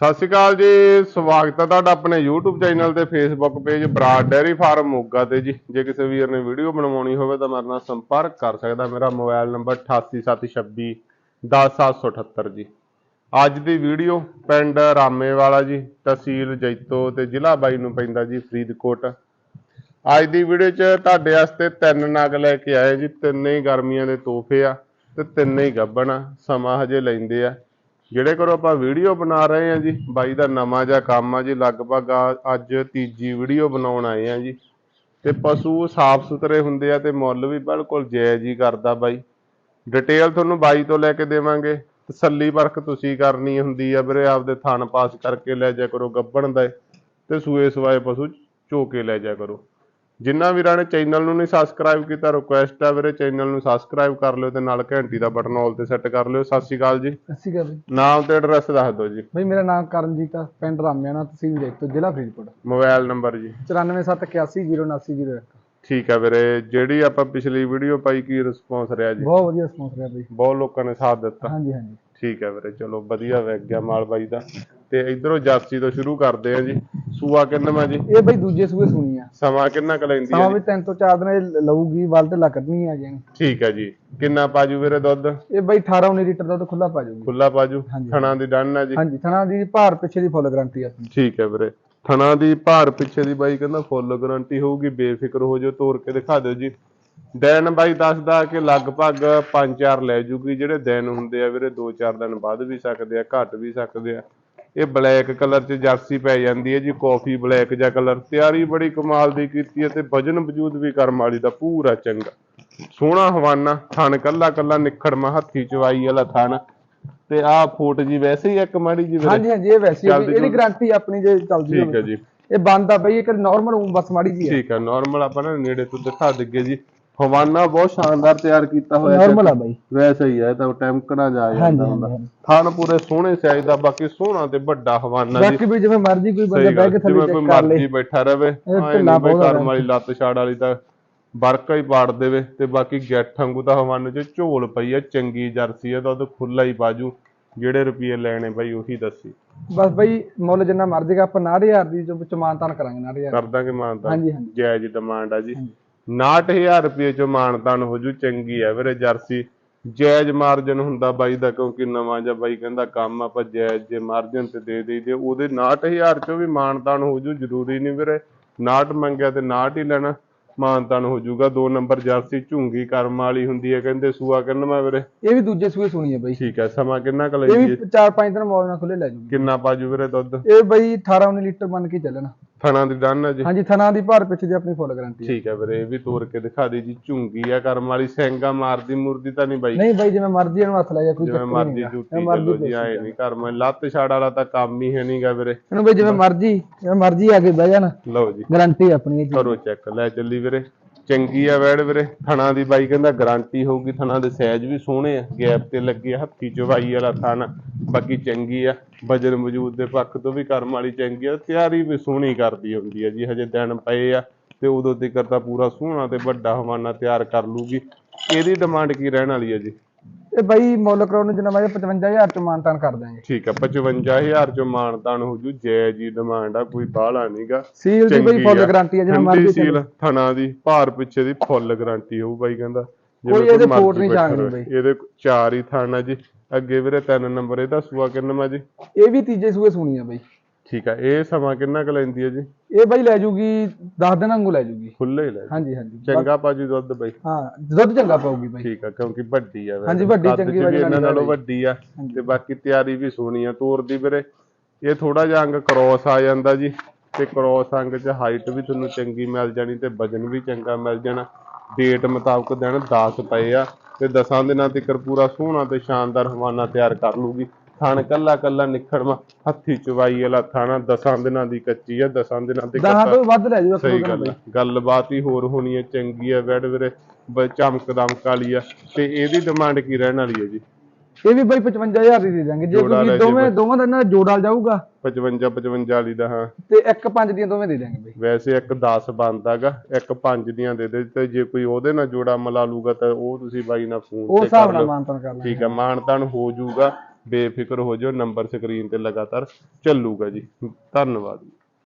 ਸਤਿ ਸ਼੍ਰੀ ਅਕਾਲ ਜੀ, ਸਵਾਗਤ ਹੈ ਤੁਹਾਡਾ ਆਪਣੇ YouTube ਚੈਨਲ ਤੇ Facebook page Brar dairy farm Moga ਤੇ ਜੀ। ਜੇ ਕਿਸੇ ਵੀਰ ਨੇ ਵੀਡੀਓ ਬਣਵਾਉਣੀ ਹੋਵੇ ਤਾਂ ਮੇਰੇ ਨਾਲ ਸੰਪਰਕ ਕਰ ਸਕਦਾ, ਮੇਰਾ ਮੋਬਾਈਲ ਨੰਬਰ 8876 10778 ਜੀ। ਅੱਜ ਦੀ ਵੀਡੀਓ ਪਿੰਡ ਰਾਮੇਵਾਲਾ ਜੀ, ਤਹਿਸੀਲ ਜੈਤੋ ਤੇ ਜ਼ਿਲ੍ਹਾ ਬਾਈ ਨੂੰ ਪੈਂਦਾ ਜੀ, ਫਰੀਦਕੋਟ। ਅੱਜ ਦੀ ਵੀਡੀਓ 'ਚ ਤੁਹਾਡੇ ਵਾਸਤੇ ਤਿੰਨ ਨਗ ਲੈ ਕੇ ਆਏ ਜੀ, ਤਿੰਨੇ ਹੀ ਗਰਮੀਆਂ ਦੇ ਤੋਹਫੇ ਆ ਤੇ ਤਿੰਨੇ ਹੀ ਗੱਭਣ ਆ, ਸਮਾਂ ਹਜੇ ਲੈਂਦੇ ਆ। ਜਿਹੜੇ ਕੋਲ ਆਪਾਂ ਵੀਡੀਓ ਬਣਾ ਰਹੇ ਆ ਜੀ, ਬਾਈ ਦਾ ਨਵਾਂ ਜਿਹਾ ਕੰਮ ਆ ਜੀ, ਲਗਭਗ ਆ- ਅੱਜ ਤੀਜੀ ਵੀਡੀਓ ਬਣਾਉਣ ਆਏ ਆ ਜੀ। ਤੇ ਪਸ਼ੂ ਸਾਫ਼ ਸੁਥਰੇ ਹੁੰਦੇ ਆ ਤੇ ਮੁੱਲ ਵੀ ਬਿਲਕੁਲ ਜਾਇਜ਼ ਹੀ ਕਰਦਾ ਬਾਈ। ਡਿਟੇਲ ਤੁਹਾਨੂੰ ਬਾਈ ਤੋਂ ਲੈ ਕੇ ਦੇਵਾਂਗੇ। ਤਸੱਲੀ ਪਰਖ ਤੁਸੀਂ ਕਰਨੀ ਹੁੰਦੀ ਆ ਵੀਰੇ, ਆਪਦੇ ਥਣ ਪਾਸ ਕਰਕੇ ਲੈ ਜਾ ਕਰੋ ਗੱਭਣ ਦਾ ਤੇ ਸੂਏ ਸਵਾਏ ਪਸ਼ੂ ਚੋ ਕੇ ਲੈ ਜਾ ਕਰੋ। ਜਿਨ੍ਹਾਂ ਵੀਰਾਂ ਨੇ ਚੈਨਲ ਨੂੰ ਨਹੀਂ ਸਬਸਕ੍ਰਾਈਬ ਕੀਤਾ ਰਿਕੁਐਸਟ ਆ ਵੀਰੇ ਚੈਨਲ ਨੂੰ ਸਬਸਕ੍ਰਾਈਬ ਕਰ ਲਿਓ ਤੇ ਨਾਲ ਘੰਟੀ ਦਾ ਬਟਨ ਆਲ ਤੇ ਸੈੱਟ ਕਰ ਲਿਓ। ਸਤਿ ਸ਼੍ਰੀ ਅਕਾਲ ਜੀ। ਸਤਿ ਸ਼੍ਰੀ ਅਕਾਲ ਬਈ ਨਾਮ ਤੇ ਐਡਰੈਸ ਦੱਸ ਦਿਓ ਜੀ। ਬਈ ਮੇਰਾ ਨਾਮ ਕਰਨਜੀਤ ਆ ਪਿੰਡ ਰਾਮਿਆਣਾ ਤਹਿਸੀਲ ਜੈਤੋ ਜ਼ਿਲ੍ਹਾ ਫਰੀਦਕੋਟ। ਮੋਬਾਈਲ ਨੰਬਰ ਜੀ। 9471807901 ਠੀਕ ਹੈ ਵੀਰੇ ਜਿਹੜੀ ਆਪਾਂ ਪਿਛਲੀ ਵੀਡੀਓ ਪਾਈ ਕੀ ਰਿਸਪੌਂਸ ਰਿਹਾ ਜੀ? ਬਹੁਤ ਵਧੀਆ ਰਿਸਪੌਂਸ ਰਿਹਾ ਬਈ। ਬਹੁਤ ਲੋਕਾਂ ਨੇ ਸਾਥ ਦਿੱਤਾ। ਹਾਂਜੀ ਹਾਂਜੀ। ਠੀਕ ਹੈ ਵੀਰੇ ਚਲੋ ਵਧੀਆ ਵਗ ਗਿਆ ਮਾਲ ਬਾਈ ਦਾ। ਤੇ ਇਧਰੋਂ ਜਾਸੀ ਤੋਂ ਸ਼ੁਰੂ ਕਰਦੇ ਆ ਜੀ। ਸੂਆ ਕਿੰਨਾ ਜੀ? ਇਹ ਬਈ ਦੂਜੇ ਸੂਏ ਸੁਣੀ ਆ। ਸਮਾਂ ਕਿੰਨਾ ਕੁ ਲੈਂਦੀ ਹੈ ਸਮਾਂ ਜੀ? ਵੀ ਤਿੰਨ ਤੋਂ ਚਾਰ ਦਿਨ ਇਹ ਲਊਗੀ ਵੱਲ ਤੇ ਕੱਢਣੀ ਆ ਜਾਣੀ ਠੀਕ ਹੈ ਜੀ। ਕਿੰਨਾ ਪਾਜੂ ਵੀਰੇ ਦੁੱਧ? ਇਹ ਬਈ 18 19 ਲੀਟਰ ਦਾ ਤਾਂ ਖੁੱਲਾ ਪਾ ਜਾਊਗੀ ਖੁੱਲਾ ਪਾਜੂ? ਹਾਂਜੀ। ਥਣਾ ਦੀ ਡਨ ਹੈ ਜੀ? ਹਾਂਜੀ ਥਣਾ ਦੀ ਭਾਰ ਪਿੱਛੇ ਦੀ ਫੁੱਲ ਗਾਰੰਟੀ ਆਪਣੀ ਠੀਕ ਹੈ ਵੀਰੇ। ਥਣਾ ਦੀ ਭਾਰ ਪਿੱਛੇ ਦੀ ਬਾਈ ਕਹਿੰਦਾ ਫੁੱਲ ਗਾਰੰਟੀ ਹੋਊਗੀ ਬੇਫਿਕਰ ਹੋ ਜਾਓ ਤੋੜ ਕੇ ਦਿਖਾ ਦਿਓ ਜੀ। ਦਿਨ ਬਾਈ ਦੱਸਦਾ ਕਿ ਲਗਭਗ 5-4 ਲੈ ਜੂਗੀ ਜਿਹੜੇ ਦਿਨ ਹੁੰਦੇ ਆ ਵੀਰੇ 2-4 ਦਿਨ ਵੱਧ ਵੀ ਸਕਦੇ ਆ ਘਟ ਵੀ ਸਕਦੇ ਆ। ਇਹ ਬਲੈਕ ਕਲਰ 'ਚ ਜਰਸੀ ਪੈ ਜਾਂਦੀ ਹੈ ਜੀ ਕਾਫੀ ਬਲੈਕ ਜਿਹਾ ਕਲਰ ਤਿਆਰੀ ਬੜੀ ਕਮਾਲ ਦੀ ਕੀਤੀ ਹੈ ਤੇ ਵਜਨ ਵਜੂਦ ਵੀ ਕਰਮ ਵਾਲੀ ਦਾ ਪੂਰਾ ਚੰਗਾ। ਸੋਹਣਾ ਹਵਾਨਾ ਥਣ ਕੱਲਾ ਕੱਲਾ ਨਿਖੜਮਾ ਹੱਥੀ ਚਵਾਈ ਵਾਲਾ ਥਣ। ਤੇ ਆਹ ਫੋਟ ਜੀ ਵੈਸੇ ਹੀ ਇੱਕ ਮਾੜੀ ਜੀ ਹਾਂਜੀ ਹਾਂਜੀ ਇਹ ਵੈਸੀ ਚੱਲਦੀ ਇਹਦੀ ਗਾਰੰਟੀ ਆਪਣੀ ਜੇ ਚੱਲਦੀ ਠੀਕ ਹੈ ਜੀ। ਇਹ ਬੰਦ ਆ ਬਈ ਇੱਕ ਨਾਰਮਲ ਬਸ ਮਾੜੀ ਜੀ ਹੈ ਠੀਕ ਹੈ ਨਾਰਮਲ ਆਪਾਂ ਨਾ ਨੇੜੇ ਤੋਂ ਦਿਖਾ ਦਿੱਗੇ ਜੀ। ਹਵਾਨਾ ਬਹੁਤ ਸ਼ਾਨਦਾਰ ਤਿਆਰ ਕੀਤਾ ਹੋਇਆ ਨਾਰਮਲ ਆ ਬਈ। ਵੈਸੇ ਹੀ ਹੈ ਤਾਂ ਟੈਂਕਣਾ ਜਾ ਜਾਂਦਾ ਹੁੰਦਾ। ਥਣ ਪੂਰੇ ਸੋਹਣੇ ਸਾਈਜ਼ ਦਾ ਬਾਕੀ ਸੋਹਣਾ ਤੇ ਵੱਡਾ ਹਵਾਨਾ ਜੀ। ਬਾਕੀ ਵੀ ਜਿਵੇਂ ਮਰਜ਼ੀ ਕੋਈ ਬੰਦਾ ਬਹਿ ਕੇ ਥੱਲੇ ਕੋਈ ਚੈੱਕ ਕਰ ਲੇ। ਮਰਜ਼ੀ ਬੈਠਾ ਰਵੇ ਬਈ ਬਹੁਤ ਕਰਮ। ਵਾਲੀ ਲੱਤ ਛਾੜ ਵਾਲੀ ਤਾਂ ਬਰਕਾ ਹੀ ਪਾੜ ਦੇਵੇ ਤੇ ਬਾਕੀ ਗੱਠ ਵਾਂਗੂ ਤਾਂ ਹਵਾਨੇ 'ਚ ਝੋਲ ਪਈ ਆ ਚੰਗੀ ਜਰਸੀ ਆ ਤਾਂ ਉਹ ਖੁੱਲਾ ਹੀ ਬਾਜੂ। ਜਿਹੜੇ ਰੁਪਏ ਲੈਣੇ ਬਾਈ ਉਹੀ ਦੱਸੀ। ਬਸ ਬਈ ਮੁੱਲ ਜਿੰਨਾ ਮਰਜ਼ੀ ਆਪਾਂ 90000 ਦੀ ਮਾਨਤਾਨ ਕਰਾਂਗੇ 90000 ਕਰ ਦਾਂਗੇ ਮਾਨਤਾ ਹਾਂਜੀ ਹਾਂਜੀ। ਜਾਇਜ਼ ਡਿਮਾਂਡ ਆ ਜੀ। 69000 ਰੁਪਏ ਚੋਂ ਮਾਨਤਾਨ ਹੋ ਜੂ ਚੰਗੀ ਆ ਵੀਰੇ ਜਰਸੀ। ਜਾਇਜ਼ ਮਾਰਜਨ ਹੁੰਦਾ ਬਾਈ ਦਾ ਕਿਉਂਕਿ ਨਵਾਂ ਜਿਹਾ ਬਾਈ ਕਹਿੰਦਾ ਕੰਮ ਆਪਾਂ ਜਾਇਜ਼ ਜੇ ਮਾਰਜਨ ਤੇ ਦੇ ਦੇਈਦੇ ਉਹਦੇ 69000 ਚੋਂ ਵੀ ਮਾਨਤਾਨ ਹੋ ਜੂ ਜ਼ਰੂਰੀ ਨਹੀਂ ਵੀਰੇ। 69 ਮੰਗਿਆ ਤੇ 69 ਹੀ ਲੈਣਾ ਮਾਨਤਾਨ ਹੋ ਜੂਗਾ। ਦੋ ਨੰਬਰ ਜਰਸੀ ਝੁੰਗੀ ਕਰਮ ਵਾਲੀ ਹੁੰਦੀ ਹੈ ਕਹਿੰਦੇ ਸੂਆ ਕਿੰਨਾ ਵੀਰੇ? ਇਹ ਵੀ ਦੂਜੇ ਸੂਏ ਸੁਣੀ ਹੈ ਬਈ। ਠੀਕ ਹੈ ਸਮਾਂ ਕਿੰਨਾ ਕੁ ਇਹ ਲੈਂਦੀ ਹੈ ਵੀ 4-5 ਦਿਨ ਮੌਜ ਨਾਲ ਖੁੱਲੇ ਲੈ ਜੂਗੀ ਕਿੰਨਾ ਪਾਜੂ ਵੀਰੇ ਦੁੱਧ? ਇਹ ਬਈ 18-19 ਲੀਟਰ ਮੰਨ ਕੇ ਚੱਲਣਾ। ਥਣਾ ਦੀ ਡਨ ਹੈ ਜੀ। ਹਾਂਜੀ ਥਣਾ ਦੀ ਭਾਰ ਪਿੱਛੇ ਦੀ ਆਪਣੀ ਫੁੱਲ ਗਾਰੰਟੀ ਠੀਕ ਹੈ ਵੀਰੇ ਇਹ ਵੀ ਤੋੜ ਕੇ ਦਿਖਾ ਦੇ ਜੀ ਝੁੰਗੀ ਆ ਕਰਮ ਵਾਲੀ ਸੈਂਗਾ ਮਾਰਦੀ ਮੁਰਦੀ ਤਾਂ ਨਹੀਂ ਬਾਈ। ਨਹੀਂ ਬਈ ਜਿਵੇਂ ਮਰਜ਼ੀ ਇਹਨੂੰ ਹੱਥ ਲਾਇਆ ਕੋਈ ਜਿਵੇਂ ਮਰਜ਼ੀ ਡਿਊਟੀ ਚੱਲੋ ਜੀ ਆਏ ਨਹੀਂ ਘਰ ਮੈਂ ਲੱਤ ਛਾੜ ਵਾਲਾ ਤਾਂ ਕੰਮ ਹੀ ਹੈ ਨਹੀਂਗਾ ਵੀਰੇ। ਇਹਨੂੰ ਬਈ ਜਿਵੇਂ ਮਰਜ਼ੀ ਜਿਵੇਂ ਮਰਜ਼ੀ ਆ ਕੇ ਬਹਿ ਜਾਣ। ਲਓ ਜੀ। ਗਾਰੰਟੀ ਆਪਣੀ ਇਹ ਕਰੋ ਚੈੱਕ ਲੈ ਚੱਲੀ ਵੀਰੇ। ਚੰਗੀ ਆ ਵੈੜ ਵੀਰੇ। ਥਣਾ ਦੀ ਬਾਈ ਕਹਿੰਦਾ ਗਾਰੰਟੀ ਹੋਊਗੀ ਥਣਾ ਦੇ ਸਾਈਜ਼ ਵੀ ਸੋਹਣੇ ਆ। ਗੈਪ ਤੇ ਲੱਗੇ ਆ, ਹੱਥੀ ਚਵਾਈ ਵਾਲਾ ਥਣ। ਬਾਕੀ ਚੰਗੀ ਆ। ਵਜਨ ਮੌਜੂਦ ਦੇ ਪੱਖ ਤੋਂ ਵੀ ਕਰਮ ਵਾਲੀ ਚੰਗੀ ਆ। ਤਿਆਰੀ ਵੀ ਸੋਹਣੀ ਕਰਦੀ ਹੁੰਦੀ ਆ ਜੀ ਹਜੇ ਦਿਨ ਪਏ ਆ ਤੇ ਉਦੋਂ ਤੱਕ ਤਾਂ ਪੂਰਾ ਸੋਹਣਾ ਤੇ ਵੱਡਾ ਹਵਾਨਾ ਤਿਆਰ ਕਰ ਲੂਗੀ ਇਹਦੀ ਡਿਮਾਂਡ ਕੀ ਰਹਿਣ ਵਾਲੀ ਆ ਜੀ? ਇਹ ਬਈ ਮੁੱਲ ਕਰਾਉਣ ਨੂੰ ਜਿੰਨਾ ਮੈਂ 55000 ਚ ਮਾਨਤਾਨ ਕਰ ਦਾਂਗੇ ਠੀਕ ਆ 55000 ਚੋਂ ਮਾਨਤਾਨ ਹੋ ਜੂ ਜੈ ਜੀ ਡਿਮਾਂਡ ਆ ਕੋਈ ਬਾਹਲਾ ਨਹੀਂਗਾ। ਸੀਲ ਦੀ ਬਈ ਫੁੱਲ ਗਾਰੰਟੀ ਜਿਵੇਂ ਠੰਡੀ ਮਰਜ਼ੀ ਸੀਲ ਥਣਾ ਦੀ ਭਾਰ ਪਿੱਛੇ ਦੀ ਫੁੱਲ ਗਾਰੰਟੀ ਹੋਊ ਬਾਈ ਕਹਿੰਦਾ। ਕੋਈ ਇਹਦੇ ਫੋਟ ਨਹੀਂ ਰਹੇ। ਬਈ। ਇਹਦੇ ਚਾਰ ਹੀ ਥਾਣਾ ਜੀ। ਅੱਗੇ ਵੀਰੇ ਤਿੰਨ ਨੰਬਰ ਇਹਦਾ ਸੂਆ ਕਿੰਨਾ ਜੀ? ਇਹ ਵੀ ਤੀਜੇ ਸੂਏ ਸੁਣੀ ਆ ਬਈ। ਠੀਕ ਆ ਇਹ ਸਮਾਂ ਕਿੰਨਾ ਕੁ ਲੈਂਦੀ ਹੈ ਜੀ? ਇਹ ਬਈ ਲੈ ਜੂਗੀ 10 ਦਿਨ ਵਾਂਗੂ ਲੈ ਜੂਗੀ। ਖੁੱਲੇ ਹੀ ਲੈ ਹਾਂਜੀ ਹਾਂਜੀ। ਚੰਗਾ ਪਾਜੀ ਦੁੱਧ ਬਾਈ। ਹਾਂ ਦੁੱਧ ਚੰਗਾ ਪਾਊਗੀ ਬਈ। ਠੀਕ ਆ ਕਿਉਂਕਿ ਵੱਡੀ ਆ ਵੈਸੇ। ਹਾਂਜੀ, ਵੱਡੀ ਕੱਦ 'ਚ ਚੰਗੀ ਵੀ ਇਹਨਾਂ ਨਾਲੋਂ। ਵੱਡੀ ਆ ਤੇ ਬਾਕੀ ਤਿਆਰੀ ਵੀ ਸੋਹਣੀ ਆ ਤੋਰਦੀ ਵੀਰੇ। ਇਹ ਥੋੜਾ ਜਿਹਾ ਅੰਗ ਕ੍ਰੋਸ ਆ ਜਾਂਦਾ ਜੀ ਤੇ ਕ੍ਰੋਸ ਅੰਗ 'ਚ ਹਾਈਟ ਵੀ ਤੁਹਾਨੂੰ ਚੰਗੀ ਮਿਲ ਜਾਣੀ ਤੇ ਵਜਨ ਵੀ ਚੰਗਾ ਮਿਲ ਜਾਣਾ। ਡੇਟ ਮੁਤਾਬਕ ਦਿਨ 10 ਪਏ ਆ ਤੇ 10 ਦਿਨਾਂ ਤੱਕ ਪੂਰਾ ਸੋਹਣਾ ਤੇ ਸ਼ਾਨਦਾਰ ਹਵਾਨਾ ਤਿਆਰ ਕਰ ਲੂਗੀ। ਥਣ ਕੱਲਾ ਕੱਲਾ ਨਿਖੜਵਾ ਹੱਥੀ ਚਵਾਈ ਵਾਲਾ ਥਾਣਾ 10 ਦਿਨਾਂ ਦੀ ਕੱਚੀ ਆ 10 ਦਿਨਾਂ ਤੱਕ ਦਹਾਂ ਤੋਂ ਵੱਧ ਲੈ ਜੂ ਸਹੀ ਗੱਲ ਆ ਗੱਲਬਾਤ ਹੀ ਹੋਰ ਹੋਣੀ ਹੈ ਚੰਗੀ ਹੈ ਵੈੜ ਵੀਰੇ। ਬ- ਚਮਕ ਦਮਕ ਵਾਲੀ ਆ ਤੇ ਇਹਦੀ ਡਿਮਾਂਡ ਕੀ ਰਹਿਣ ਵਾਲੀ ਹੈ ਜੀ? ਇਹ ਵੀ ਬਈ 55000 ਦੀ ਦੇ ਦਾਂਗੇ ਜੇ ਜੋੜਾ ਲੈ ਕੋਈ ਜੇ ਦੋਵੇਂ ਦੋਵਾਂ ਦਾ ਇਹਨਾਂ ਦਾ ਜੋੜਾ ਜਾਊਗਾ। 55 55 ਵਾਲੀ ਦਾ ਹਾਂ। ਤੇ ਇੱਕ ਪੰਜ ਦੀਆਂ ਦੋਵੇਂ ਦੇ ਦਾਂਗੇ ਬਈ। ਵੈਸੇ ਇੱਕ 10 ਬਣਦਾਗਾ ਇੱਕ 5 ਦੀਆਂ ਦੇ ਦੇ ਤੇ ਜੇ ਕੋਈ ਉਹਦੇ ਨਾਲ ਜੋੜਾ ਮਿਲਾ ਲੂਗਾ ਤਾਂ ਉਹ ਤੁਸੀਂ ਬਾਈ ਨਾਲ ਫੋਨ ਉਹ ਤੇ ਹਿਸਾਬ ਕਰ ਨਾਲ ਲਿਓ। ਮਾਨਤਾਨ ਕਰ ਲਾਂਗੇ। ਠੀਕ ਹੈ ਮਾਨਤਾਨ ਹੋ ਜਾਊਗਾ। ਬੇਫਿਕਰ ਹੋ ਜਾਓ ਨੰਬਰ ਸਕਰੀਨ ਤੇ ਲਗਾਤਾਰ ਚੱਲੂਗਾ ਜੀ। ਧੰਨਵਾਦ।